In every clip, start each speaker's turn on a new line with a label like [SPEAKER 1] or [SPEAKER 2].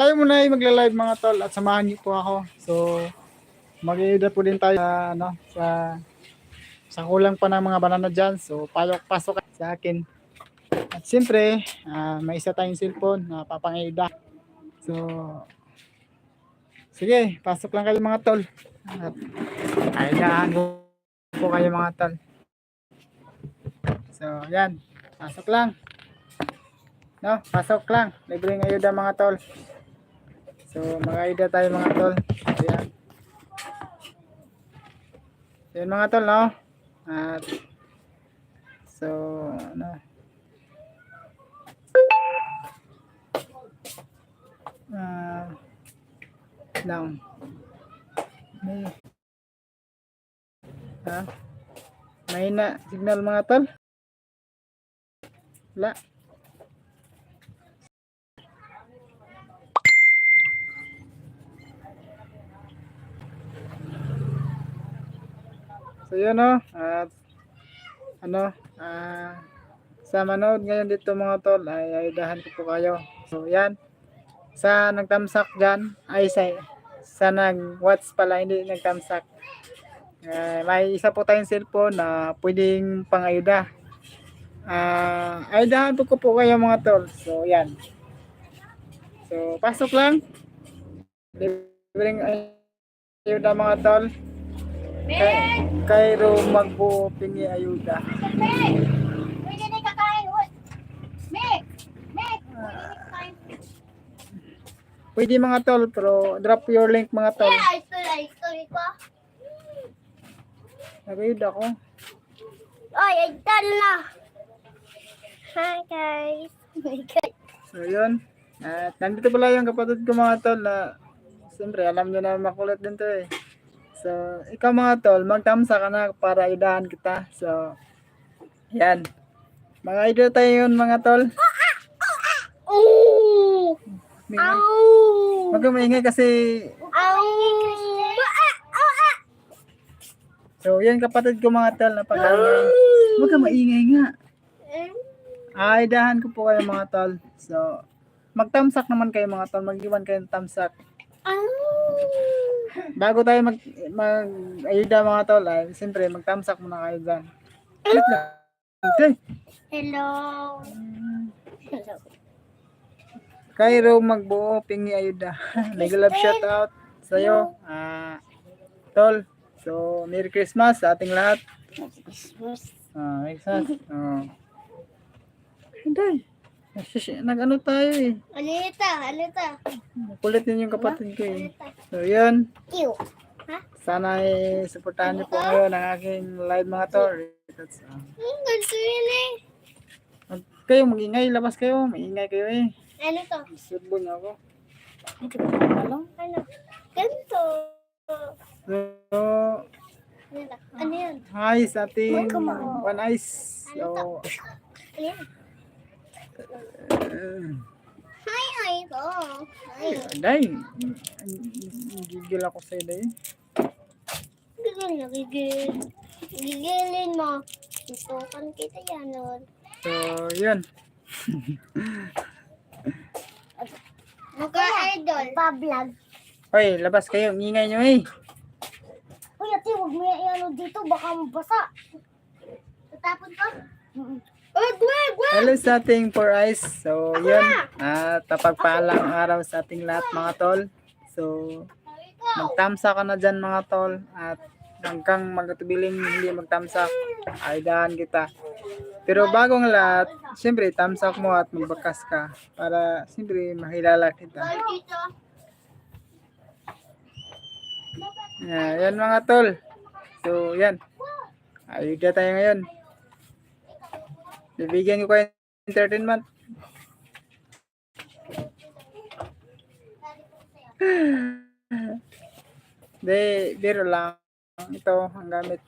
[SPEAKER 1] tayo muna ay magla-live mga tol at samahan niyo po ako. So, mag po din tayo sa, ano, sa, sa kulang pa ng mga banana dyan. So, payok pasok sa akin. At siyempre, ah, may isa tayong cellphone na papangida. So, sige, pasok lang kayo mga tol. At kailangan ko po kayo mga tol. So, yan. Pasok lang. No, pasok lang. Libreng ayuda mga tol. So, mag-ayuda tayo mga tol. Ayan. Ayan mga tol, no? At, so, ano, ah, lang. May, ha? May na signal mga tol? Wala. So yun no, at ano, ah, sa manood ngayon dito mga tol, ay ayudahan ko po kayo. So yan, sa nagtamsak dyan, ay sa, sa nag-watch pala, hindi nagtamsak. Eh, may isa po tayong cellphone na pwedeng pangayuda. Ah, ayudahan po ko po kayo mga tol. So yan. So pasok lang. Libreng ayuda mga tol. Cairo magbo pingi ayuda.
[SPEAKER 2] Pwede na kakain. Meg! Meg! Pwede na
[SPEAKER 1] mga tol, pero drop your link mga tol.
[SPEAKER 2] Ay, story, story ko.
[SPEAKER 1] Nag-ayuda ko.
[SPEAKER 2] Oy, ay, talo na. Hi, guys. Oh.
[SPEAKER 1] So yun. At nandito pala yung kapatid ko mga tol na siyempre alam nyo na makulit din to eh. So ikaw mga tol, magtamsa ka na para ayudahan kita. So yan. Mga idol tayo yun mga tol.
[SPEAKER 2] Ow!
[SPEAKER 1] Huwag kang maingay kasi
[SPEAKER 2] Ow!
[SPEAKER 1] So yan kapatid ko mga tol na pag Huwag kang maingay nga. Ayudahan ko po kayo mga tol. So magtamsak naman kayo mga tol. Mag-iwan kayo ng tamsak. Bago tayo mag, mag ayuda mga tol, ay siyempre magtamsak muna kayo dyan. Lang. Okay.
[SPEAKER 2] Hello. Hello.
[SPEAKER 1] Cairo magbuo, pingi ayuda. Nag-love shout out sa'yo. Ah, tol. So, Merry Christmas sa ating lahat. Ah, Merry Christmas. Oh. Hindi. Nag-ano tayo eh.
[SPEAKER 2] Alita, alita.
[SPEAKER 1] Kulit din yung kapatid ko eh. So, yun.
[SPEAKER 2] Q. Ha?
[SPEAKER 1] Sana ay supportahan niyo po ngayon ang aking live mga tol. That's, ah,
[SPEAKER 2] Ang ganito yun eh.
[SPEAKER 1] Kayo magingay, labas kayo. Maingay kayo eh.
[SPEAKER 2] Ano to?
[SPEAKER 1] Surbo niyo ako.
[SPEAKER 2] Ano? Ganito.
[SPEAKER 1] So,
[SPEAKER 2] Ano to? Ano yun?
[SPEAKER 1] hi sa ating. One Eyes. So,
[SPEAKER 2] Ano yun?
[SPEAKER 1] uh,
[SPEAKER 2] Hi, hi to. Hi.
[SPEAKER 1] day, gigil ako sa day.
[SPEAKER 2] Gigil na gigil. Gigilin mo. Tutukan kita yan, Lord.
[SPEAKER 1] So, yun.
[SPEAKER 2] Magka-idol. Pa-vlog.
[SPEAKER 1] Hoy, labas kayo. Ingay nyo eh.
[SPEAKER 2] Uy, ate, huwag mo yung ano dito. Baka mabasa. Tatapon ko? Wag, wag, wag!
[SPEAKER 1] Hello sa ating Four Eyes. So, yun. At tapagpaalang araw sa ating lahat mga tol. So, magtamsa ka na dyan mga tol. At hanggang magatubiling hindi magtamsak, aydahan kita. Pero bago ang lahat, siyempre tamsak mo at magbakas ka para siyempre makilala kita. Yeah, yan mga tol. So, yan. Ayuda tayo ngayon. Bibigyan ko kayo ng entertainment. Hindi, biro lang. Ito, ang gamit.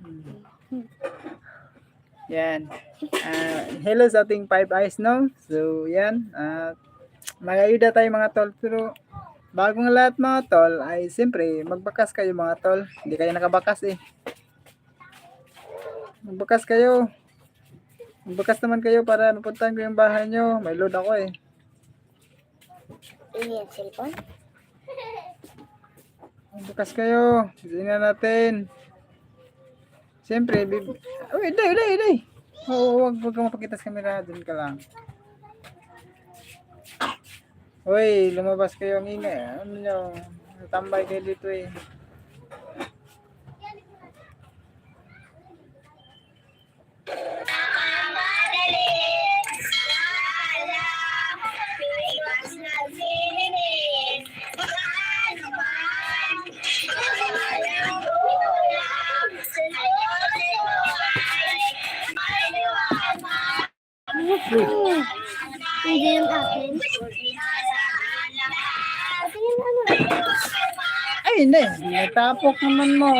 [SPEAKER 1] Hmm. Yan. Ah, hello sa ating five eyes, no? So, yan. Uh, mag-ayuda tayo mga tol. Pero, bagong lahat mga tol, ay siyempre, magbakas kayo mga tol. Hindi kayo nakabakas eh. Magbakas kayo. Magbakas naman kayo para mapuntahan ko yung bahay nyo. May load ako eh.
[SPEAKER 2] Ini ang cellphone?
[SPEAKER 1] Magbakas kayo. Tingnan natin. Siyempre, bib... Oh, iday, iday, iday. Oo, wag, wag ka mapakita sa camera. Doon ka lang. Uy, lumabas kayo ang ingay. Ano nyo? Tambay kayo dito eh.
[SPEAKER 2] Hindi yung akin.
[SPEAKER 1] Ay, hindi. Natapok naman mo.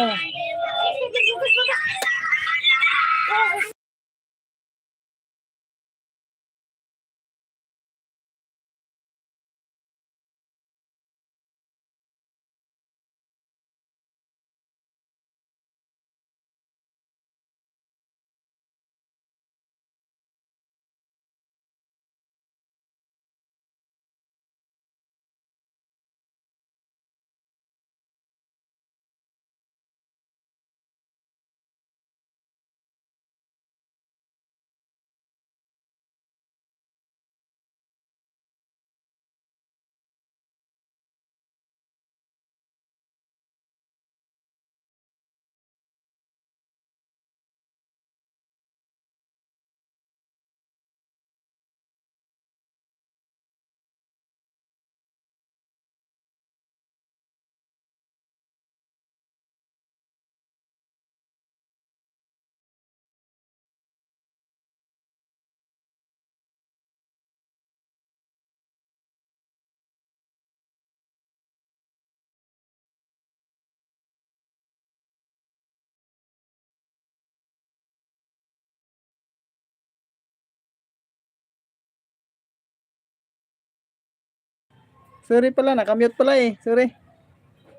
[SPEAKER 1] Sorry pala, nakamute pala eh. Sorry.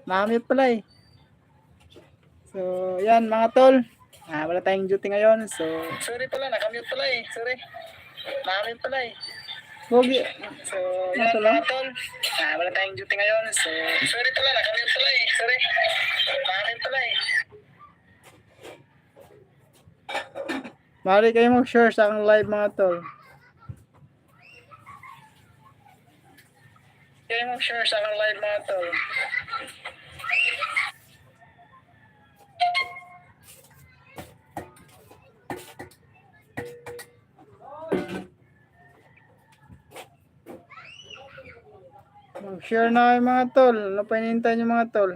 [SPEAKER 1] Nakamute pala eh. So, yan mga tol. Ah, wala tayong duty ngayon. So, sorry pala, nakamute pala eh. Sorry. Nakamute pala eh. Pogi. So, yan mga tol. Ah, wala tayong duty ngayon. So, sorry pala, nakamute pala eh. Sorry. Nakamute pala eh. Mari kayo mag-share sa aking live mga tol. Kayo mag-share sa aking live mga tol. Mag-share na kayo mga tol. Ano pa hinihintay niyo mga tol?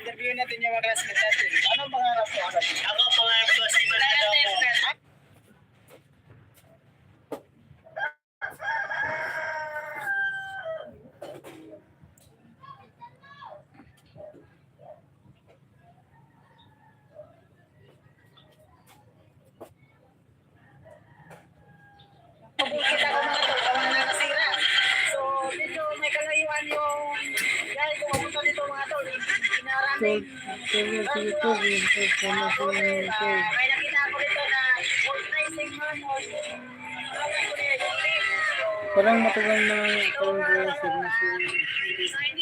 [SPEAKER 1] Interview natin yung mga classmates natin. Anong pangarap mo?
[SPEAKER 3] Ako pangarap ko si Maradona. Tol, tol, sige po, sige po, na po,
[SPEAKER 1] May nakita ko dito na full pricing mo.
[SPEAKER 3] Parang matagal na parang grocery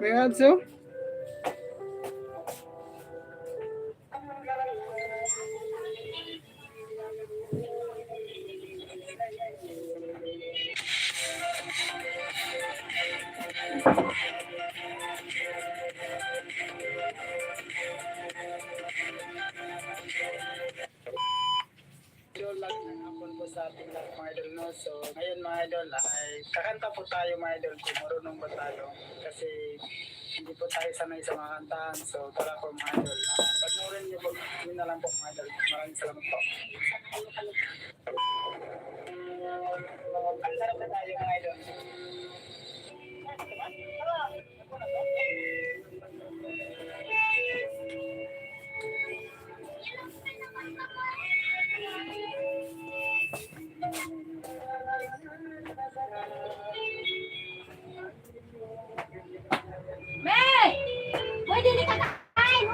[SPEAKER 3] May adso? Kakanta po tayo mga idol kung marunong ba tayo. Kasi hindi po tayo sanay sa mga kantahan. So tara po mga idol. Uh, Pagnurin niyo po. Yun na lang po mga idol. Maraming salamat po. Kanta na tayo mga idol.
[SPEAKER 4] May! Pwede di ka kakain!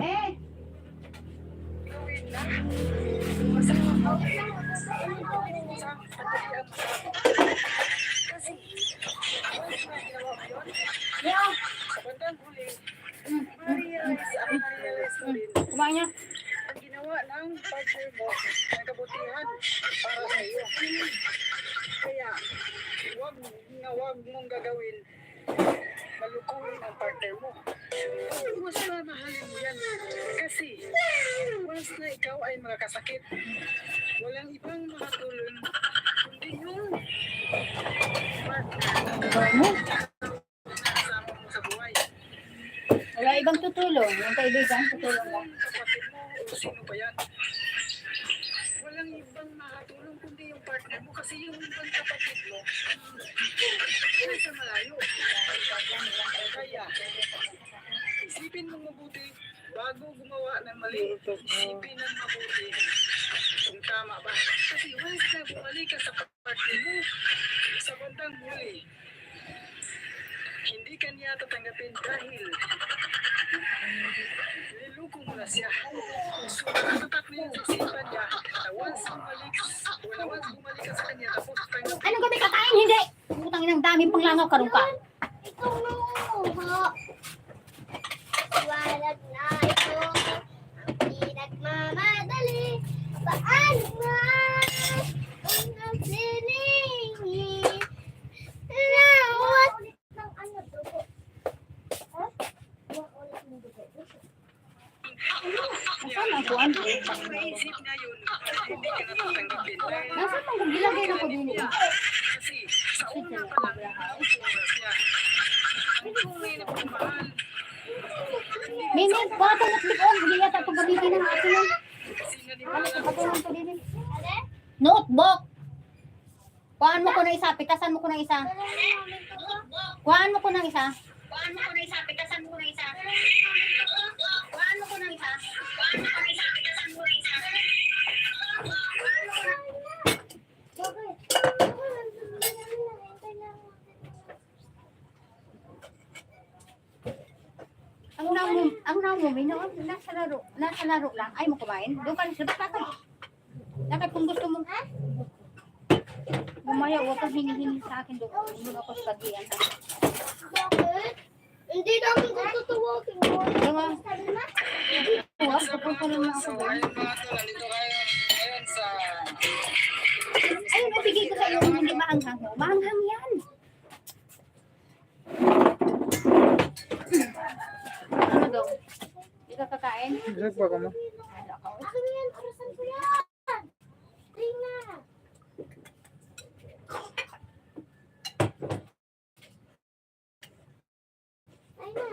[SPEAKER 4] Eh! Yeah. Kumain niya.
[SPEAKER 3] ang ginawa ng partner mo na kabutihan para sa iyo. Kaya, wag na wag mong gagawin malukuhin ang partner mo. Mas na mahalin mo yan. Kasi, once na ikaw ay makakasakit, walang ibang makatulong kundi yung partner
[SPEAKER 4] Ano?
[SPEAKER 3] na kasama mo sa buhay.
[SPEAKER 4] Wala ibang tutulong. Yung kaibigan, tutulong lang.
[SPEAKER 3] sino ba yan. Walang ibang makatulong kundi yung partner mo kasi yung ibang kapatid mo nasa malayo. Kaya, isipin mo mabuti bago gumawa ng mali. Isipin ng mabuti kung tama ba. Kasi once na bumalik ka sa partner mo, sa bandang huli, hindi ka niya tatanggapin dahil niluko mo na siya. So, natatak na yun sa isipan niya na once bumalik, wala once bumalik ka sa kanya, tapos
[SPEAKER 4] Anong gabi kakain? Hindi! Putang inang daming panglangaw karong ka.
[SPEAKER 2] Ang
[SPEAKER 4] kuwan?
[SPEAKER 3] Naisip niya yun, hindi ka na tatanggapin. Dahil
[SPEAKER 4] Nasaan ang gilagay na ko din?
[SPEAKER 3] Kasi sa una pa lang. Ang tunay na pagmamahal.
[SPEAKER 4] Mimi, bata na klikon. Hindi yata ito gamitin ng lang.
[SPEAKER 3] Kasi naniwala
[SPEAKER 4] Patulang ko din.
[SPEAKER 2] Ano?
[SPEAKER 4] Notebook! Kuhaan mo ko ng isa, pitasan mo ko ng isa. Kuhaan mo ko ng isa. Ang namo, mino, nasa laro, nasa laro lang. Ay mo kumain. Doon ka, sa bata ka. Nakay kung gusto mo. Bumaya, huwag kang hinihingi sa akin doon. Hindi mo ako sa bagian.
[SPEAKER 2] Bakit? Hindi namin tututawagin mo.
[SPEAKER 4] Diba? Wow, pupunta naman ako doon.
[SPEAKER 1] nandito kayo ngayon sa
[SPEAKER 4] Ayun, nabigay ko sa iyo yung hindi maanghang. Maanghang yan. Ano daw? Hindi ka kakain?
[SPEAKER 1] Isag pa ka mo.
[SPEAKER 2] Akin yan, orasan ko yan. Tina. Ay na.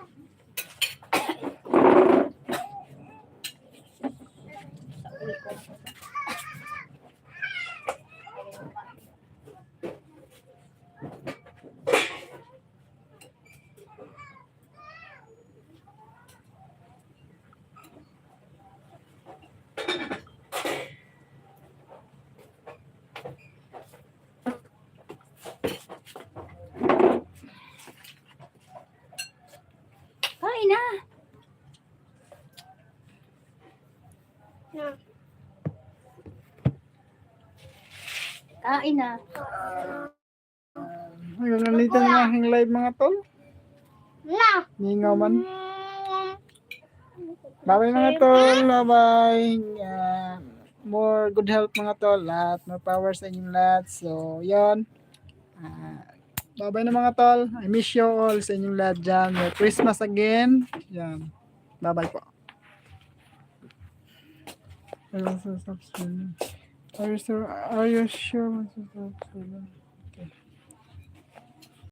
[SPEAKER 4] Kain na.
[SPEAKER 2] Na.
[SPEAKER 4] Kain na.
[SPEAKER 1] Hanggang nandito na ang aking live mga tol.
[SPEAKER 2] Na.
[SPEAKER 1] Ningaw man.
[SPEAKER 2] Mm.
[SPEAKER 1] Bye mga tol. Bye-bye. Yan. more good health mga tol. At more power sa inyong lahat. So, yon. Ah, bye-bye na mga tol. I miss you all sa inyong lahat dyan. Merry Christmas again. Yan. Bye-bye po. Are you sure? Are you sure? Are you sure?